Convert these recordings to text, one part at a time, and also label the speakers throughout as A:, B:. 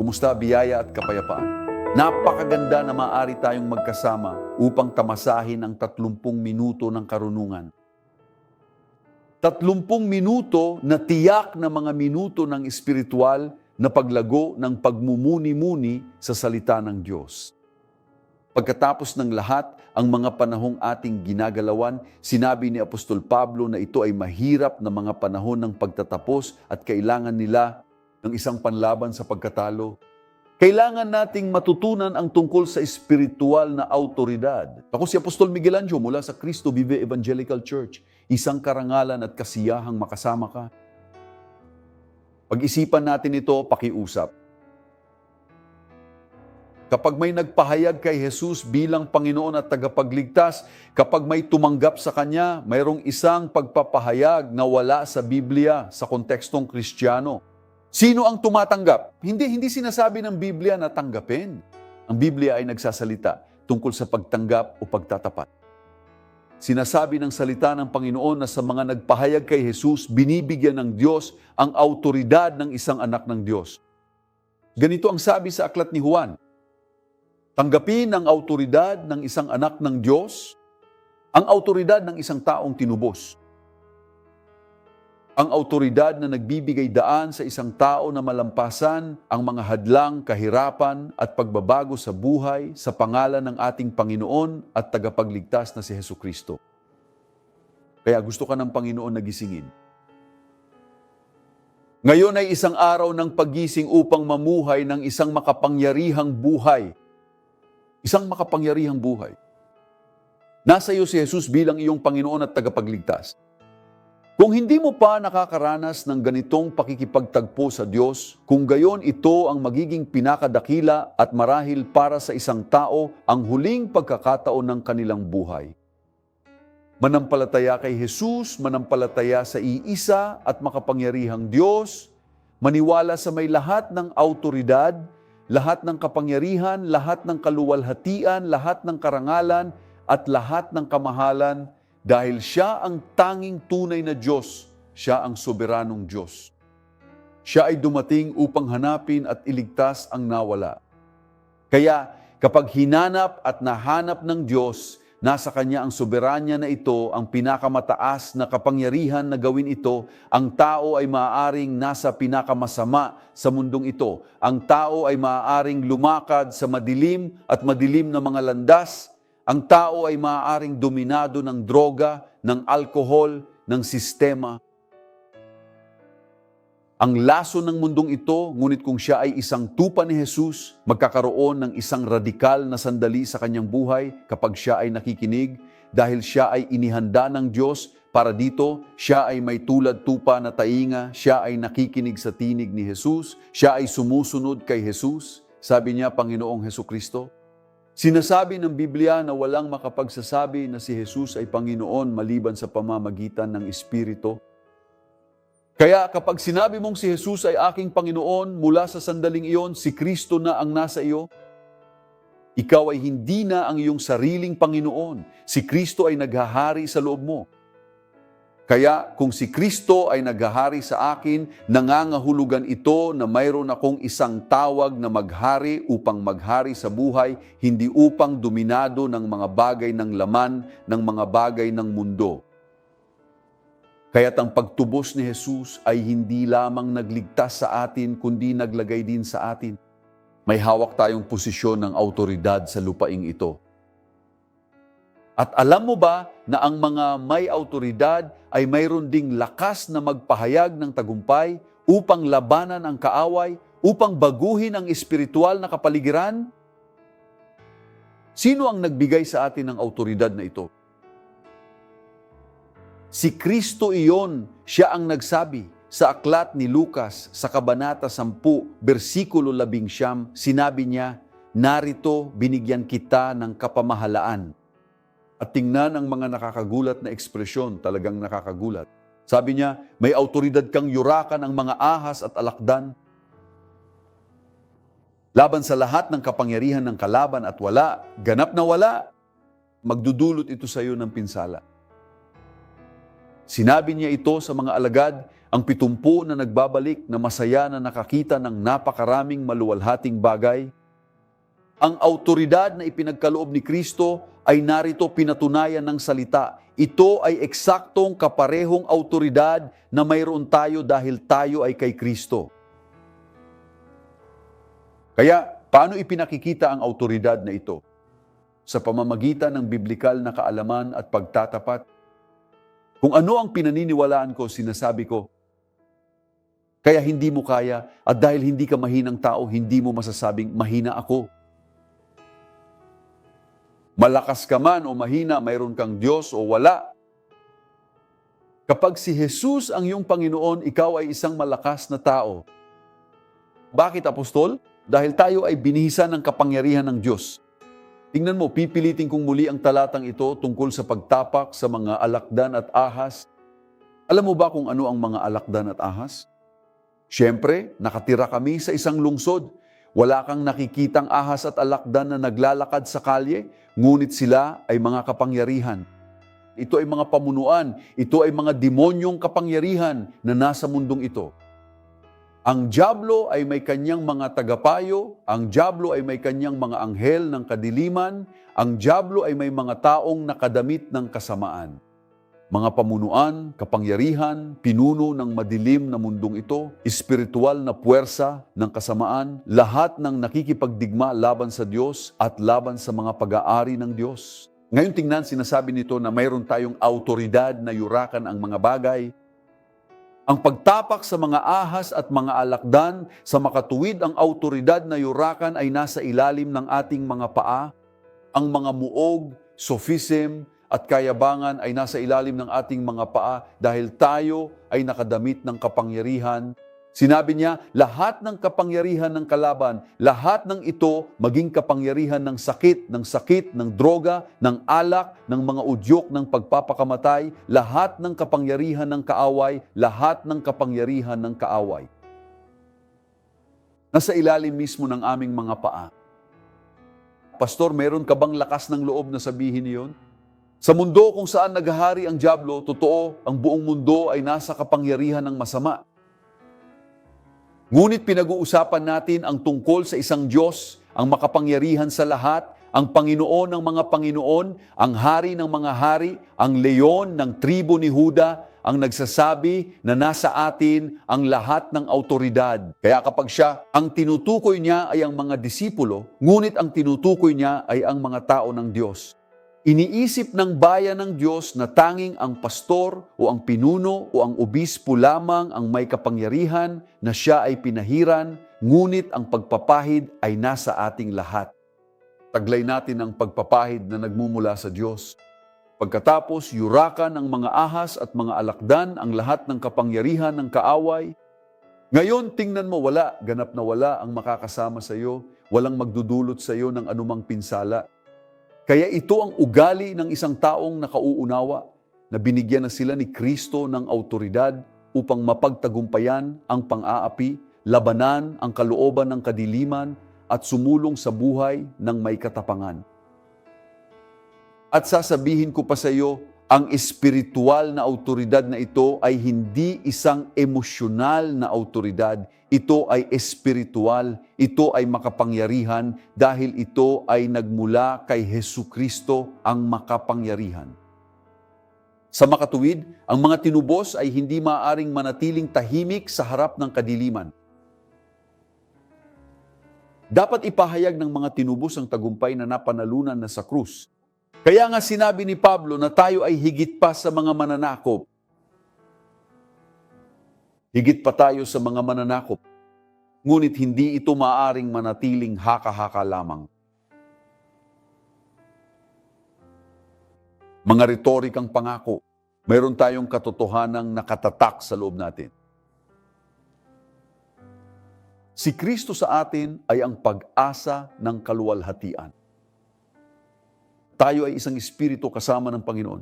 A: Kumusta biyaya at kapayapaan? Napakaganda na maaari tayong magkasama upang tamasahin ang 30 minuto ng karunungan. 30 minuto na tiyak na mga minuto ng espiritual na paglago ng pagmumuni-muni sa salita ng Diyos. Pagkatapos ng lahat, ang mga panahong ating ginagalawan, sinabi ni Apostol Pablo na ito ay mahirap na mga panahon ng pagtatapos at kailangan nila ng isang panlaban sa pagkatalo. Kailangan nating matutunan ang tungkol sa espiritual na autoridad. Ako si Apostol Miguel Anjo mula sa Cristo Vive Evangelical Church. Isang karangalan at kasiyahang makasama ka. Pag-isipan natin ito, pakiusap. Kapag may nagpahayag kay Jesus bilang Panginoon at tagapagligtas, kapag may tumanggap sa Kanya, mayroong isang pagpapahayag na wala sa Biblia sa kontekstong Kristiyano. Sino ang tumatanggap? Hindi, hindi sinasabi ng Biblia na tanggapin. Ang Biblia ay nagsasalita tungkol sa pagtanggap o pagtatapat. Sinasabi ng salita ng Panginoon na sa mga nagpahayag kay Jesus, binibigyan ng Diyos ang autoridad ng isang anak ng Diyos. Ganito ang sabi sa aklat ni Juan, Tanggapin ang autoridad ng isang anak ng Diyos, ang autoridad ng isang taong tinubos. Ang autoridad na nagbibigay daan sa isang tao na malampasan ang mga hadlang, kahirapan at pagbabago sa buhay sa pangalan ng ating Panginoon at tagapagligtas na si Heso Kristo. Kaya gusto ka ng Panginoon na gisingin. Ngayon ay isang araw ng pagising upang mamuhay ng isang makapangyarihang buhay Isang makapangyarihang buhay. Nasa iyo si Jesus bilang iyong Panginoon at tagapagligtas. Kung hindi mo pa nakakaranas ng ganitong pakikipagtagpo sa Diyos, kung gayon ito ang magiging pinakadakila at marahil para sa isang tao ang huling pagkakataon ng kanilang buhay. Manampalataya kay Jesus, manampalataya sa iisa at makapangyarihang Diyos, maniwala sa may lahat ng autoridad, lahat ng kapangyarihan, lahat ng kaluwalhatian, lahat ng karangalan, at lahat ng kamahalan dahil siya ang tanging tunay na Diyos, siya ang soberanong Diyos. Siya ay dumating upang hanapin at iligtas ang nawala. Kaya kapag hinanap at nahanap ng Diyos, Nasa Kanya ang soberanya na ito, ang pinakamataas na kapangyarihan na gawin ito. Ang tao ay maaaring nasa pinakamasama sa mundong ito. Ang tao ay maaaring lumakad sa madilim at madilim na mga landas. Ang tao ay maaaring dominado ng droga, ng alkohol, ng sistema. Ang laso ng mundong ito, ngunit kung siya ay isang tupa ni Jesus, magkakaroon ng isang radikal na sandali sa kanyang buhay kapag siya ay nakikinig dahil siya ay inihanda ng Diyos para dito, siya ay may tulad tupa na tainga, siya ay nakikinig sa tinig ni Jesus, siya ay sumusunod kay Jesus, sabi niya Panginoong Heso Kristo. Sinasabi ng Biblia na walang makapagsasabi na si Jesus ay Panginoon maliban sa pamamagitan ng Espiritu kaya kapag sinabi mong si Jesus ay aking Panginoon, mula sa sandaling iyon, si Kristo na ang nasa iyo, ikaw ay hindi na ang iyong sariling Panginoon. Si Kristo ay naghahari sa loob mo. Kaya kung si Kristo ay naghahari sa akin, nangangahulugan ito na mayroon akong isang tawag na maghari upang maghari sa buhay, hindi upang dominado ng mga bagay ng laman, ng mga bagay ng mundo. Kaya't ang pagtubos ni Jesus ay hindi lamang nagligtas sa atin, kundi naglagay din sa atin. May hawak tayong posisyon ng autoridad sa lupaing ito. At alam mo ba na ang mga may autoridad ay mayroon ding lakas na magpahayag ng tagumpay upang labanan ang kaaway, upang baguhin ang espiritual na kapaligiran? Sino ang nagbigay sa atin ng autoridad na ito? Si Kristo iyon, siya ang nagsabi sa aklat ni Lucas sa Kabanata 10, versikulo 11, sinabi niya, Narito binigyan kita ng kapamahalaan. At tingnan ang mga nakakagulat na ekspresyon, talagang nakakagulat. Sabi niya, may autoridad kang yurakan ang mga ahas at alakdan. Laban sa lahat ng kapangyarihan ng kalaban at wala, ganap na wala, magdudulot ito sa iyo ng pinsala. Sinabi niya ito sa mga alagad ang pitumpu na nagbabalik na masaya na nakakita ng napakaraming maluwalhating bagay. Ang autoridad na ipinagkaloob ni Kristo ay narito pinatunayan ng salita. Ito ay eksaktong kaparehong autoridad na mayroon tayo dahil tayo ay kay Kristo. Kaya, paano ipinakikita ang autoridad na ito? Sa pamamagitan ng biblikal na kaalaman at pagtatapat. Kung ano ang pinaniniwalaan ko, sinasabi ko, kaya hindi mo kaya at dahil hindi ka mahinang tao, hindi mo masasabing mahina ako. Malakas ka man o mahina, mayroon kang Diyos o wala. Kapag si Jesus ang iyong Panginoon, ikaw ay isang malakas na tao. Bakit apostol? Dahil tayo ay binihisan ng kapangyarihan ng Diyos. Tingnan mo, pipilitin kong muli ang talatang ito tungkol sa pagtapak sa mga alakdan at ahas. Alam mo ba kung ano ang mga alakdan at ahas? Siyempre, nakatira kami sa isang lungsod. Wala kang nakikitang ahas at alakdan na naglalakad sa kalye, ngunit sila ay mga kapangyarihan. Ito ay mga pamunuan, ito ay mga demonyong kapangyarihan na nasa mundong ito. Ang Diablo ay may kanyang mga tagapayo, ang Diablo ay may kanyang mga anghel ng kadiliman, ang Diablo ay may mga taong nakadamit ng kasamaan. Mga pamunuan, kapangyarihan, pinuno ng madilim na mundong ito, espiritual na puwersa ng kasamaan, lahat ng nakikipagdigma laban sa Diyos at laban sa mga pag-aari ng Diyos. Ngayon tingnan, sinasabi nito na mayroon tayong autoridad na yurakan ang mga bagay, ang pagtapak sa mga ahas at mga alakdan, sa makatuwid ang autoridad na yurakan ay nasa ilalim ng ating mga paa. Ang mga muog, sophism, at kayabangan ay nasa ilalim ng ating mga paa dahil tayo ay nakadamit ng kapangyarihan. Sinabi niya, lahat ng kapangyarihan ng kalaban, lahat ng ito maging kapangyarihan ng sakit, ng sakit, ng droga, ng alak, ng mga udyok ng pagpapakamatay, lahat ng kapangyarihan ng kaaway, lahat ng kapangyarihan ng kaaway. Nasa ilalim mismo ng aming mga paa. Pastor, meron ka bang lakas ng loob na sabihin iyon? Sa mundo kung saan naghahari ang Diablo, totoo, ang buong mundo ay nasa kapangyarihan ng masama. Ngunit pinag-uusapan natin ang tungkol sa isang Diyos, ang makapangyarihan sa lahat, ang Panginoon ng mga Panginoon, ang Hari ng mga Hari, ang Leon ng tribo ni Huda, ang nagsasabi na nasa atin ang lahat ng autoridad. Kaya kapag siya, ang tinutukoy niya ay ang mga disipulo, ngunit ang tinutukoy niya ay ang mga tao ng Diyos. Iniisip ng bayan ng Diyos na tanging ang pastor o ang pinuno o ang obispo lamang ang may kapangyarihan na siya ay pinahiran, ngunit ang pagpapahid ay nasa ating lahat. Taglay natin ang pagpapahid na nagmumula sa Diyos. Pagkatapos, yurakan ng mga ahas at mga alakdan ang lahat ng kapangyarihan ng kaaway. Ngayon, tingnan mo, wala, ganap na wala ang makakasama sa iyo, walang magdudulot sa iyo ng anumang pinsala. Kaya ito ang ugali ng isang taong nakauunawa na binigyan na sila ni Kristo ng autoridad upang mapagtagumpayan ang pang-aapi, labanan ang kalooban ng kadiliman at sumulong sa buhay ng may katapangan. At sasabihin ko pa sa iyo, ang espiritual na autoridad na ito ay hindi isang emosyonal na autoridad. Ito ay espiritual, ito ay makapangyarihan dahil ito ay nagmula kay Hesu Kristo ang makapangyarihan. Sa makatuwid, ang mga tinubos ay hindi maaaring manatiling tahimik sa harap ng kadiliman. Dapat ipahayag ng mga tinubos ang tagumpay na napanalunan na sa krus kaya nga sinabi ni Pablo na tayo ay higit pa sa mga mananakop. Higit pa tayo sa mga mananakop. Ngunit hindi ito maaring manatiling haka-haka lamang. Mga retorikang pangako, mayroon tayong katotohanang nakatatak sa loob natin. Si Kristo sa atin ay ang pag-asa ng kaluwalhatian tayo ay isang espiritu kasama ng Panginoon.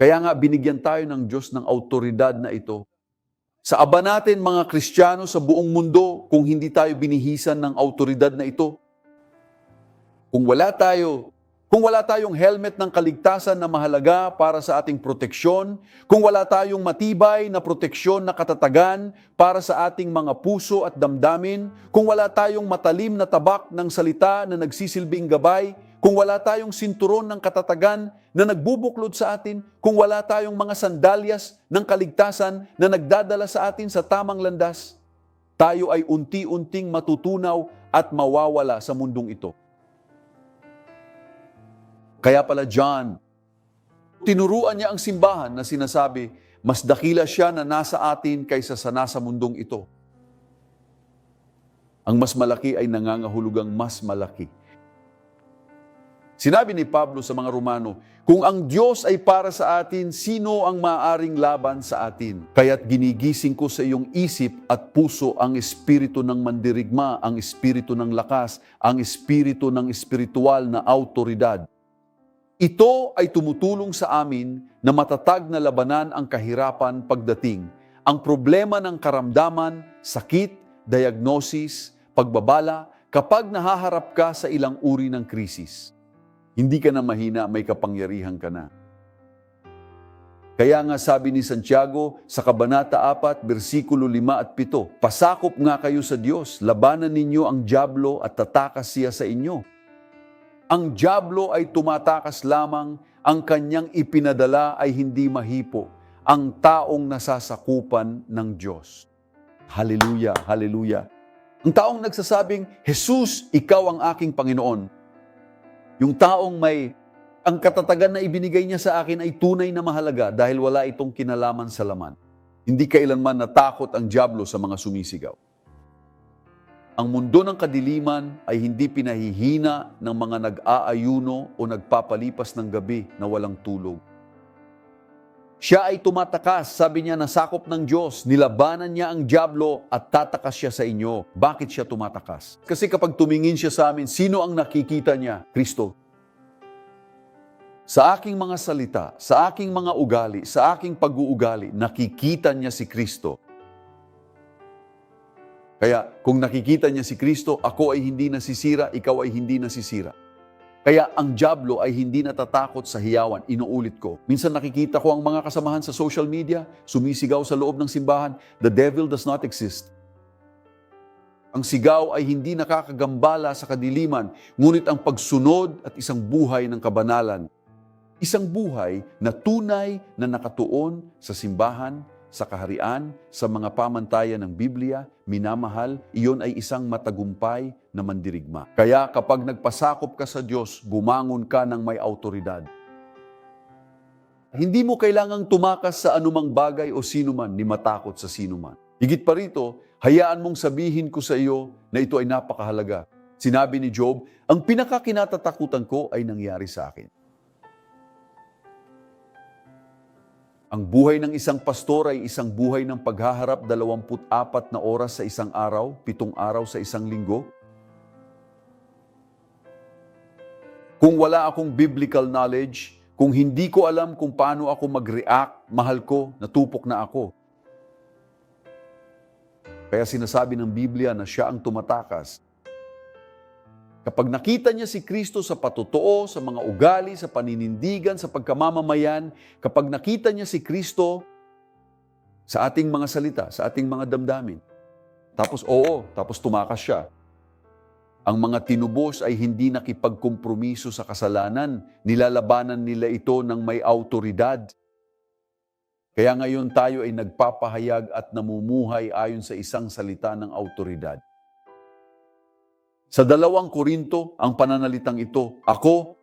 A: Kaya nga binigyan tayo ng Diyos ng autoridad na ito. Sa aba natin mga Kristiyano sa buong mundo kung hindi tayo binihisan ng autoridad na ito. Kung wala tayo, kung wala tayong helmet ng kaligtasan na mahalaga para sa ating proteksyon, kung wala tayong matibay na proteksyon na katatagan para sa ating mga puso at damdamin, kung wala tayong matalim na tabak ng salita na nagsisilbing gabay, kung wala tayong sinturon ng katatagan na nagbubuklod sa atin, kung wala tayong mga sandalyas ng kaligtasan na nagdadala sa atin sa tamang landas, tayo ay unti-unting matutunaw at mawawala sa mundong ito. Kaya pala John, tinuruan niya ang simbahan na sinasabi, mas dakila siya na nasa atin kaysa sa nasa mundong ito. Ang mas malaki ay nangangahulugang mas malaki. Sinabi ni Pablo sa mga Romano, kung ang Diyos ay para sa atin, sino ang maaring laban sa atin? Kaya't ginigising ko sa iyong isip at puso ang espiritu ng mandirigma, ang espiritu ng lakas, ang espiritu ng espiritual na autoridad. Ito ay tumutulong sa amin na matatag na labanan ang kahirapan pagdating. Ang problema ng karamdaman, sakit, diagnosis, pagbabala, kapag nahaharap ka sa ilang uri ng krisis. Hindi ka na mahina, may kapangyarihan ka na. Kaya nga sabi ni Santiago sa Kabanata 4, versikulo 5 at 7, Pasakop nga kayo sa Diyos, labanan ninyo ang Diablo at tatakas siya sa inyo. Ang Diablo ay tumatakas lamang, ang kanyang ipinadala ay hindi mahipo, ang taong nasasakupan ng Diyos. Hallelujah, hallelujah. Ang taong nagsasabing, Jesus, ikaw ang aking Panginoon. Yung taong may, ang katatagan na ibinigay niya sa akin ay tunay na mahalaga dahil wala itong kinalaman sa laman. Hindi kailanman natakot ang Diablo sa mga sumisigaw. Ang mundo ng kadiliman ay hindi pinahihina ng mga nag-aayuno o nagpapalipas ng gabi na walang tulog. Siya ay tumatakas, sabi niya, nasakop ng Diyos, nilabanan niya ang Diablo at tatakas siya sa inyo. Bakit siya tumatakas? Kasi kapag tumingin siya sa amin, sino ang nakikita niya? Kristo. Sa aking mga salita, sa aking mga ugali, sa aking pag-uugali, nakikita niya si Kristo. Kaya kung nakikita niya si Kristo, ako ay hindi nasisira, ikaw ay hindi nasisira. Kaya ang Diablo ay hindi natatakot sa hiyawan. Inuulit ko. Minsan nakikita ko ang mga kasamahan sa social media, sumisigaw sa loob ng simbahan, the devil does not exist. Ang sigaw ay hindi nakakagambala sa kadiliman, ngunit ang pagsunod at isang buhay ng kabanalan. Isang buhay na tunay na nakatuon sa simbahan, sa kaharian, sa mga pamantayan ng Biblia, minamahal, iyon ay isang matagumpay na mandirigma. Kaya kapag nagpasakop ka sa Diyos, bumangon ka ng may autoridad. Hindi mo kailangang tumakas sa anumang bagay o sinuman ni matakot sa sinuman. Higit pa rito, hayaan mong sabihin ko sa iyo na ito ay napakahalaga. Sinabi ni Job, ang pinakakinatatakutan ko ay nangyari sa akin. Ang buhay ng isang pastor ay isang buhay ng paghaharap 24 na oras sa isang araw, pitong araw sa isang linggo. Kung wala akong biblical knowledge, kung hindi ko alam kung paano ako mag-react, mahal ko, natupok na ako. Kaya sinasabi ng Biblia na siya ang tumatakas Kapag nakita niya si Kristo sa patotoo, sa mga ugali, sa paninindigan, sa pagkamamamayan, kapag nakita niya si Kristo sa ating mga salita, sa ating mga damdamin, tapos oo, tapos tumakas siya. Ang mga tinubos ay hindi nakipagkompromiso sa kasalanan, nilalabanan nila ito ng may autoridad. Kaya ngayon tayo ay nagpapahayag at namumuhay ayon sa isang salita ng autoridad. Sa dalawang Korinto, ang pananalitang ito, ako,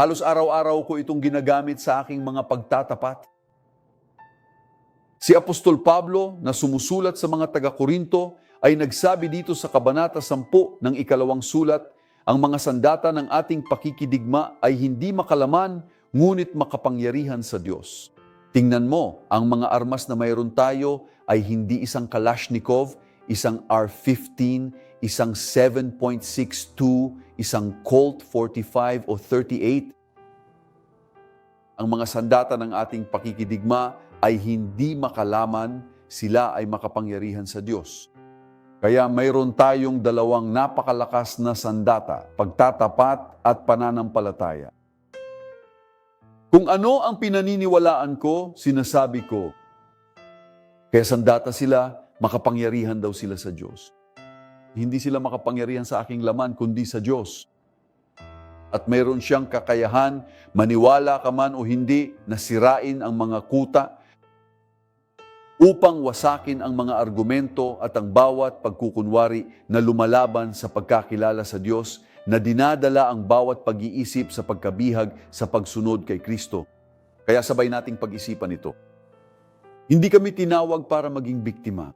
A: halos araw-araw ko itong ginagamit sa aking mga pagtatapat. Si Apostol Pablo na sumusulat sa mga taga-Korinto ay nagsabi dito sa Kabanata 10 ng ikalawang sulat, ang mga sandata ng ating pakikidigma ay hindi makalaman, ngunit makapangyarihan sa Diyos. Tingnan mo, ang mga armas na mayroon tayo ay hindi isang Kalashnikov, isang R-15, isang 7.62, isang Colt 45 o 38. Ang mga sandata ng ating pakikidigma ay hindi makalaman, sila ay makapangyarihan sa Diyos. Kaya mayroon tayong dalawang napakalakas na sandata, pagtatapat at pananampalataya. Kung ano ang pinaniniwalaan ko, sinasabi ko. Kaya sandata sila, makapangyarihan daw sila sa Diyos. Hindi sila makapangyarihan sa aking laman, kundi sa Diyos. At mayroon siyang kakayahan, maniwala ka man o hindi, na sirain ang mga kuta, upang wasakin ang mga argumento at ang bawat pagkukunwari na lumalaban sa pagkakilala sa Diyos na dinadala ang bawat pag-iisip sa pagkabihag sa pagsunod kay Kristo. Kaya sabay nating pag-isipan ito. Hindi kami tinawag para maging biktima.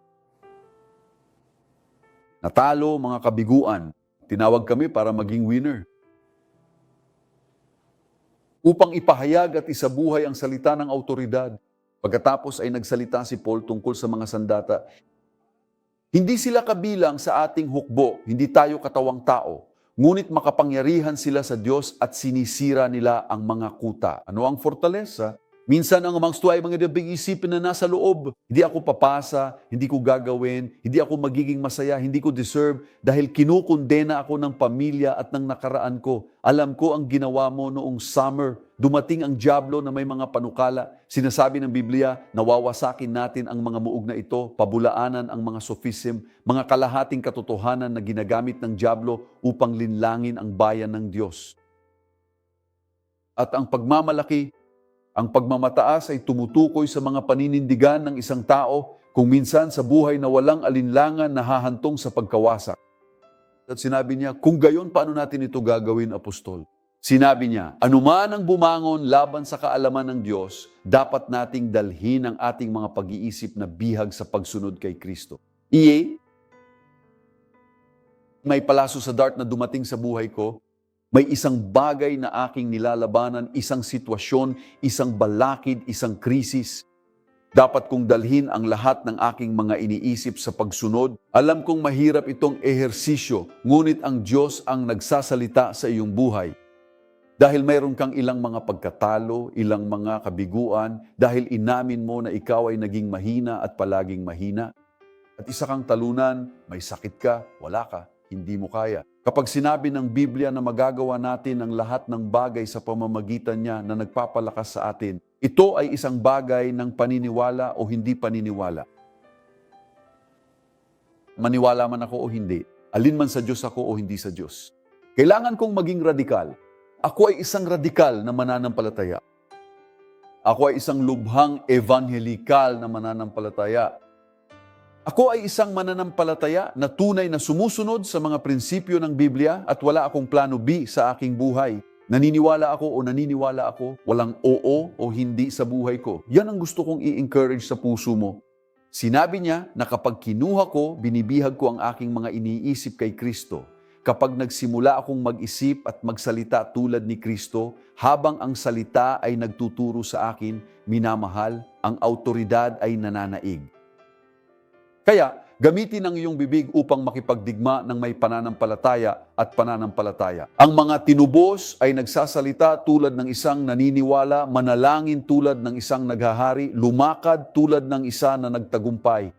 A: Natalo, mga kabiguan, tinawag kami para maging winner. Upang ipahayag at isabuhay ang salita ng autoridad, Pagkatapos ay nagsalita si Paul tungkol sa mga sandata. Hindi sila kabilang sa ating hukbo, hindi tayo katawang tao. Ngunit makapangyarihan sila sa Diyos at sinisira nila ang mga kuta. Ano ang fortaleza? Minsan ang amongst ay mga dabing isipin na nasa loob. Hindi ako papasa, hindi ko gagawin, hindi ako magiging masaya, hindi ko deserve dahil kinukundena ako ng pamilya at ng nakaraan ko. Alam ko ang ginawa mo noong summer. Dumating ang Diablo na may mga panukala. Sinasabi ng Biblia, nawawasakin natin ang mga muog na ito, pabulaanan ang mga sophism, mga kalahating katotohanan na ginagamit ng Diablo upang linlangin ang bayan ng Diyos. At ang pagmamalaki ang pagmamataas ay tumutukoy sa mga paninindigan ng isang tao kung minsan sa buhay na walang alinlangan na hahantong sa pagkawasak. At sinabi niya, kung gayon, paano natin ito gagawin, Apostol? Sinabi niya, anuman ang bumangon laban sa kaalaman ng Diyos, dapat nating dalhin ang ating mga pag-iisip na bihag sa pagsunod kay Kristo. Iye, may palaso sa dart na dumating sa buhay ko, may isang bagay na aking nilalabanan, isang sitwasyon, isang balakid, isang krisis. Dapat kong dalhin ang lahat ng aking mga iniisip sa pagsunod. Alam kong mahirap itong ehersisyo, ngunit ang Diyos ang nagsasalita sa iyong buhay. Dahil mayroon kang ilang mga pagkatalo, ilang mga kabiguan, dahil inamin mo na ikaw ay naging mahina at palaging mahina. At isa kang talunan, may sakit ka, wala ka, hindi mo kaya. Kapag sinabi ng Biblia na magagawa natin ang lahat ng bagay sa pamamagitan niya na nagpapalakas sa atin, ito ay isang bagay ng paniniwala o hindi paniniwala. Maniwala man ako o hindi, alin man sa Diyos ako o hindi sa Diyos. Kailangan kong maging radikal. Ako ay isang radikal na mananampalataya. Ako ay isang lubhang evangelikal na mananampalataya. Ako ay isang mananampalataya na tunay na sumusunod sa mga prinsipyo ng Biblia at wala akong plano B sa aking buhay. Naniniwala ako o naniniwala ako, walang oo o hindi sa buhay ko. Yan ang gusto kong i-encourage sa puso mo. Sinabi niya na kapag kinuha ko, binibihag ko ang aking mga iniisip kay Kristo. Kapag nagsimula akong mag-isip at magsalita tulad ni Kristo, habang ang salita ay nagtuturo sa akin, minamahal, ang autoridad ay nananaig. Kaya, gamitin ang iyong bibig upang makipagdigma ng may pananampalataya at pananampalataya. Ang mga tinubos ay nagsasalita tulad ng isang naniniwala, manalangin tulad ng isang naghahari, lumakad tulad ng isa na nagtagumpay.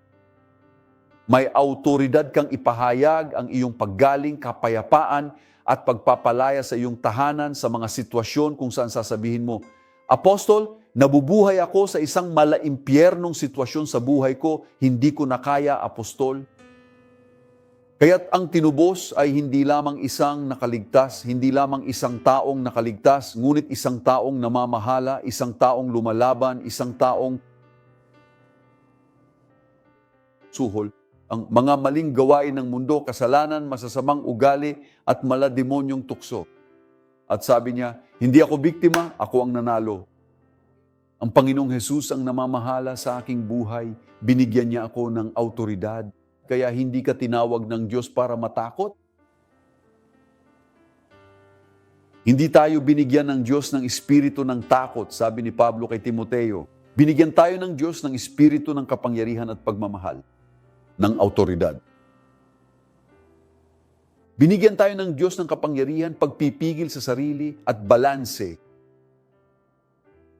A: May autoridad kang ipahayag ang iyong paggaling, kapayapaan at pagpapalaya sa iyong tahanan sa mga sitwasyon kung saan sasabihin mo, Apostol, Nabubuhay ako sa isang malaimpyernong sitwasyon sa buhay ko, hindi ko na kaya, apostol. Kaya't ang tinubos ay hindi lamang isang nakaligtas, hindi lamang isang taong nakaligtas, ngunit isang taong namamahala, isang taong lumalaban, isang taong suhol. Ang mga maling gawain ng mundo, kasalanan, masasamang ugali at malademonyong tukso. At sabi niya, hindi ako biktima, ako ang nanalo. Ang Panginoong Hesus ang namamahala sa aking buhay. Binigyan niya ako ng autoridad. Kaya hindi ka tinawag ng Diyos para matakot. Hindi tayo binigyan ng Diyos ng espiritu ng takot, sabi ni Pablo kay Timoteo. Binigyan tayo ng Diyos ng espiritu ng kapangyarihan at pagmamahal, ng autoridad. Binigyan tayo ng Diyos ng kapangyarihan, pagpipigil sa sarili at balanse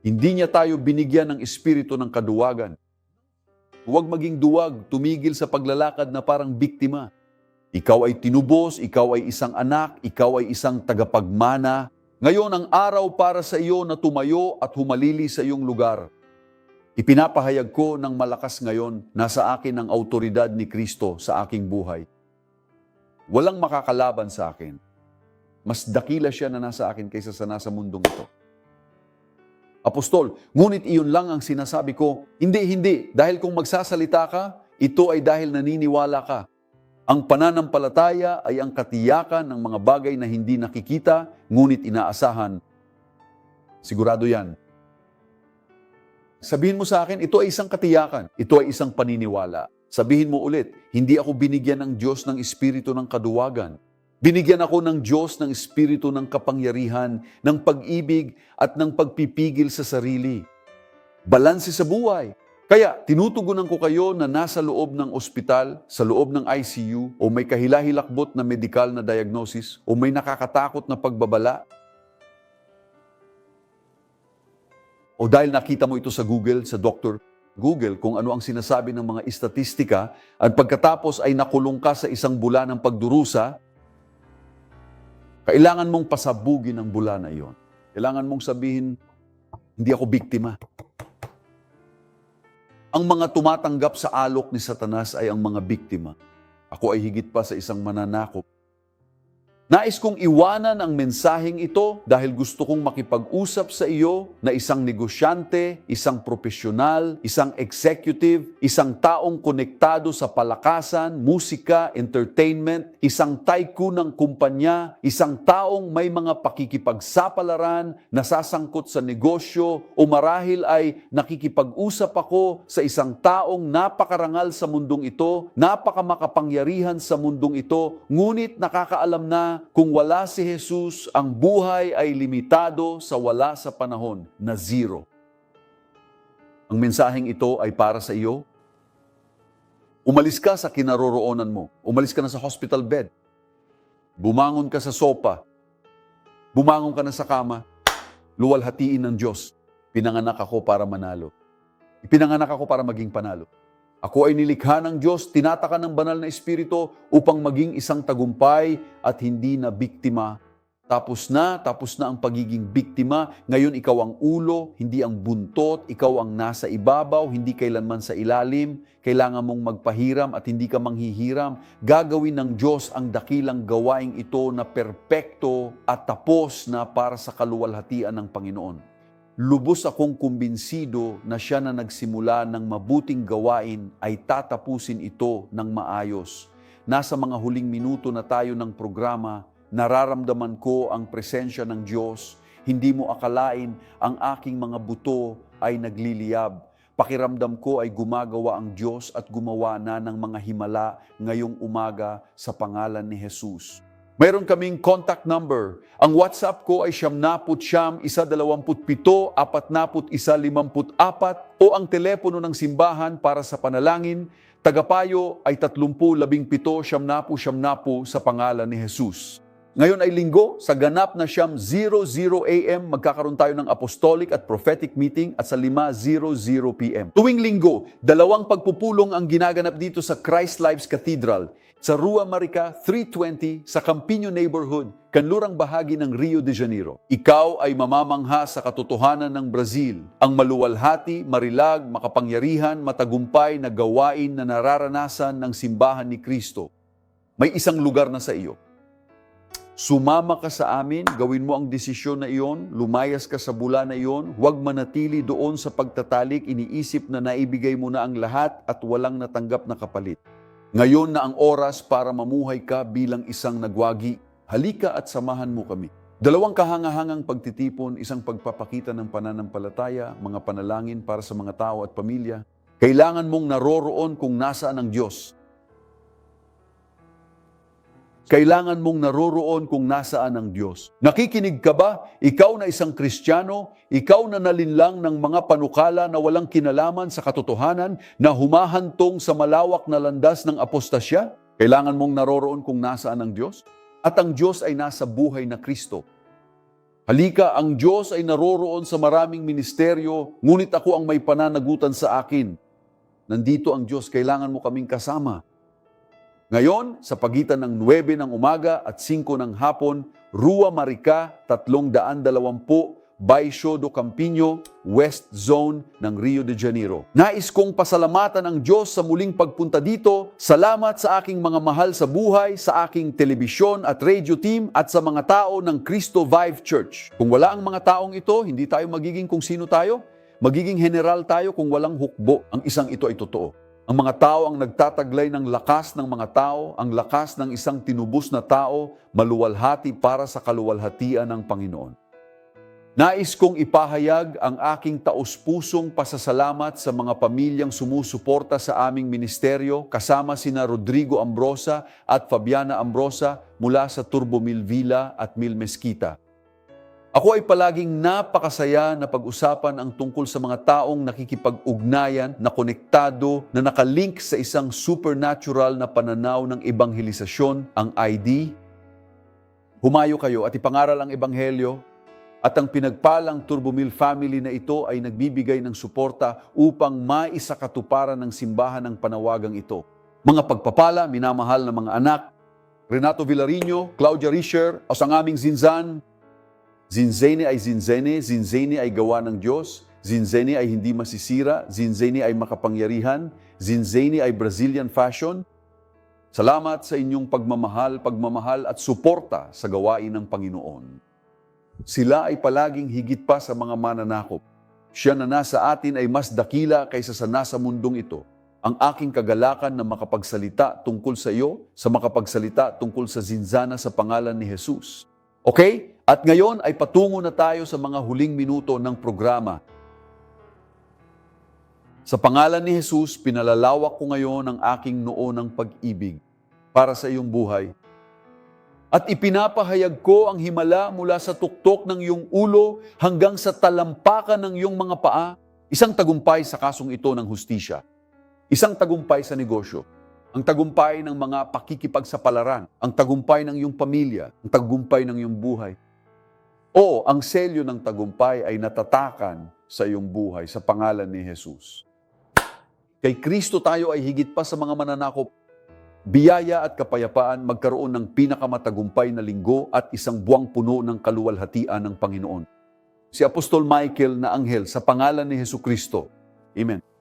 A: hindi niya tayo binigyan ng espiritu ng kaduwagan. Huwag maging duwag, tumigil sa paglalakad na parang biktima. Ikaw ay tinubos, ikaw ay isang anak, ikaw ay isang tagapagmana. Ngayon ang araw para sa iyo na tumayo at humalili sa iyong lugar. Ipinapahayag ko ng malakas ngayon na sa akin ang autoridad ni Kristo sa aking buhay. Walang makakalaban sa akin. Mas dakila siya na nasa akin kaysa sa nasa mundong ito. Apostol, ngunit iyon lang ang sinasabi ko. Hindi, hindi. Dahil kung magsasalita ka, ito ay dahil naniniwala ka. Ang pananampalataya ay ang katiyakan ng mga bagay na hindi nakikita, ngunit inaasahan. Sigurado yan. Sabihin mo sa akin, ito ay isang katiyakan. Ito ay isang paniniwala. Sabihin mo ulit, hindi ako binigyan ng Diyos ng espiritu ng kaduwagan. Binigyan ako ng Diyos ng espiritu ng kapangyarihan, ng pag-ibig at ng pagpipigil sa sarili. Balanse sa buhay. Kaya tinutugunan ko kayo na nasa loob ng ospital, sa loob ng ICU, o may kahilahilakbot na medikal na diagnosis, o may nakakatakot na pagbabala, o dahil nakita mo ito sa Google, sa Dr. Google, kung ano ang sinasabi ng mga istatistika, at pagkatapos ay nakulong ka sa isang bula ng pagdurusa, kailangan mong pasabugin ang bula na iyon. Kailangan mong sabihin, hindi ako biktima. Ang mga tumatanggap sa alok ni Satanas ay ang mga biktima. Ako ay higit pa sa isang mananakop. Nais kong iwanan ang mensaheng ito dahil gusto kong makipag-usap sa iyo na isang negosyante, isang profesional, isang executive, isang taong konektado sa palakasan, musika, entertainment, isang tycoon ng kumpanya, isang taong may mga pakikipagsapalaran, nasasangkot sa negosyo, o marahil ay nakikipag-usap ako sa isang taong napakarangal sa mundong ito, napakamakapangyarihan sa mundong ito, ngunit nakakaalam na kung wala si Jesus, ang buhay ay limitado sa wala sa panahon na zero. Ang mensaheng ito ay para sa iyo. Umalis ka sa kinaroroonan mo. Umalis ka na sa hospital bed. Bumangon ka sa sopa. Bumangon ka na sa kama. Luwalhatiin ng Diyos. Pinanganak ako para manalo. Ipinanganak ako para maging panalo. Ako ay nilikha ng Diyos, tinataka ng banal na Espiritu upang maging isang tagumpay at hindi na biktima. Tapos na, tapos na ang pagiging biktima. Ngayon ikaw ang ulo, hindi ang buntot. Ikaw ang nasa ibabaw, hindi kailanman sa ilalim. Kailangan mong magpahiram at hindi ka manghihiram. Gagawin ng Diyos ang dakilang gawaing ito na perpekto at tapos na para sa kaluwalhatian ng Panginoon lubos akong kumbinsido na siya na nagsimula ng mabuting gawain ay tatapusin ito ng maayos. Nasa mga huling minuto na tayo ng programa, nararamdaman ko ang presensya ng Diyos. Hindi mo akalain ang aking mga buto ay nagliliyab. Pakiramdam ko ay gumagawa ang Diyos at gumawa na ng mga himala ngayong umaga sa pangalan ni Jesus. Mayroon kaming contact number. Ang WhatsApp ko ay siyam naput siyam, isa dalawamput pito, apat naput isa limamput apat, o ang telepono ng simbahan para sa panalangin, tagapayo ay tatlumpu labing pito, siyam napu, siyam napu sa pangalan ni Jesus. Ngayon ay linggo, sa ganap na siyam 00 AM, magkakaroon tayo ng apostolic at prophetic meeting at sa 5.00 PM. Tuwing linggo, dalawang pagpupulong ang ginaganap dito sa Christ Lives Cathedral sa Rua Marica 320 sa Campino Neighborhood, kanlurang bahagi ng Rio de Janeiro. Ikaw ay mamamangha sa katotohanan ng Brazil, ang maluwalhati, marilag, makapangyarihan, matagumpay na gawain na nararanasan ng simbahan ni Kristo. May isang lugar na sa iyo. Sumama ka sa amin, gawin mo ang desisyon na iyon, lumayas ka sa bula na iyon, huwag manatili doon sa pagtatalik, iniisip na naibigay mo na ang lahat at walang natanggap na kapalit. Ngayon na ang oras para mamuhay ka bilang isang nagwagi, halika at samahan mo kami. Dalawang kahangahangang pagtitipon, isang pagpapakita ng pananampalataya, mga panalangin para sa mga tao at pamilya. Kailangan mong naroroon kung nasaan ang Diyos. Kailangan mong naroroon kung nasaan ang Diyos. Nakikinig ka ba? Ikaw na isang Kristiyano, ikaw na nalinlang ng mga panukala na walang kinalaman sa katotohanan na humahantong sa malawak na landas ng apostasya? Kailangan mong naroroon kung nasaan ang Diyos? At ang Diyos ay nasa buhay na Kristo. Halika, ang Diyos ay naroroon sa maraming ministeryo, ngunit ako ang may pananagutan sa akin nandito ang Diyos, kailangan mo kaming kasama. Ngayon, sa pagitan ng 9 ng umaga at 5 ng hapon, Rua Marica, 320, Baisyo do Campino, West Zone ng Rio de Janeiro. Nais kong pasalamatan ang Diyos sa muling pagpunta dito. Salamat sa aking mga mahal sa buhay, sa aking telebisyon at radio team at sa mga tao ng Cristo Vive Church. Kung wala ang mga taong ito, hindi tayo magiging kung sino tayo. Magiging general tayo kung walang hukbo. Ang isang ito ay totoo. Ang mga tao ang nagtataglay ng lakas ng mga tao, ang lakas ng isang tinubos na tao, maluwalhati para sa kaluwalhatian ng Panginoon. Nais kong ipahayag ang aking taus-pusong pasasalamat sa mga pamilyang sumusuporta sa aming ministeryo kasama sina Rodrigo Ambrosa at Fabiana Ambrosa mula sa Turbo Mil Villa at Mil Mesquita. Ako ay palaging napakasaya na pag-usapan ang tungkol sa mga taong nakikipag-ugnayan, na konektado, na nakalink sa isang supernatural na pananaw ng ebanghelisasyon, ang ID. Humayo kayo at ipangaral ang ebanghelyo at ang pinagpalang Turbomil family na ito ay nagbibigay ng suporta upang maisakatuparan ng simbahan ng panawagang ito. Mga pagpapala, minamahal na mga anak, Renato Villarino, Claudia Rischer, ang aming zinzan, Zinzene ay zinzene, zinzene ay gawa ng Diyos, zinzene ay hindi masisira, zinzene ay makapangyarihan, zinzene ay Brazilian fashion. Salamat sa inyong pagmamahal, pagmamahal at suporta sa gawain ng Panginoon. Sila ay palaging higit pa sa mga mananakop. Siya na nasa atin ay mas dakila kaysa sa nasa mundong ito. Ang aking kagalakan na makapagsalita tungkol sa iyo, sa makapagsalita tungkol sa zinzana sa pangalan ni Jesus. Okay? At ngayon ay patungo na tayo sa mga huling minuto ng programa. Sa pangalan ni Jesus, pinalalawak ko ngayon ang aking noo ng pag-ibig para sa iyong buhay. At ipinapahayag ko ang himala mula sa tuktok ng iyong ulo hanggang sa talampakan ng iyong mga paa, isang tagumpay sa kasong ito ng hustisya, isang tagumpay sa negosyo, ang tagumpay ng mga pakikipagsapalaran, ang tagumpay ng iyong pamilya, ang tagumpay ng iyong buhay. O ang selyo ng tagumpay ay natatakan sa iyong buhay sa pangalan ni Jesus. Kay Kristo tayo ay higit pa sa mga mananakop. Biyaya at kapayapaan magkaroon ng pinakamatagumpay na linggo at isang buwang puno ng kaluwalhatian ng Panginoon. Si Apostol Michael na anghel sa pangalan ni Hesus Kristo. Amen.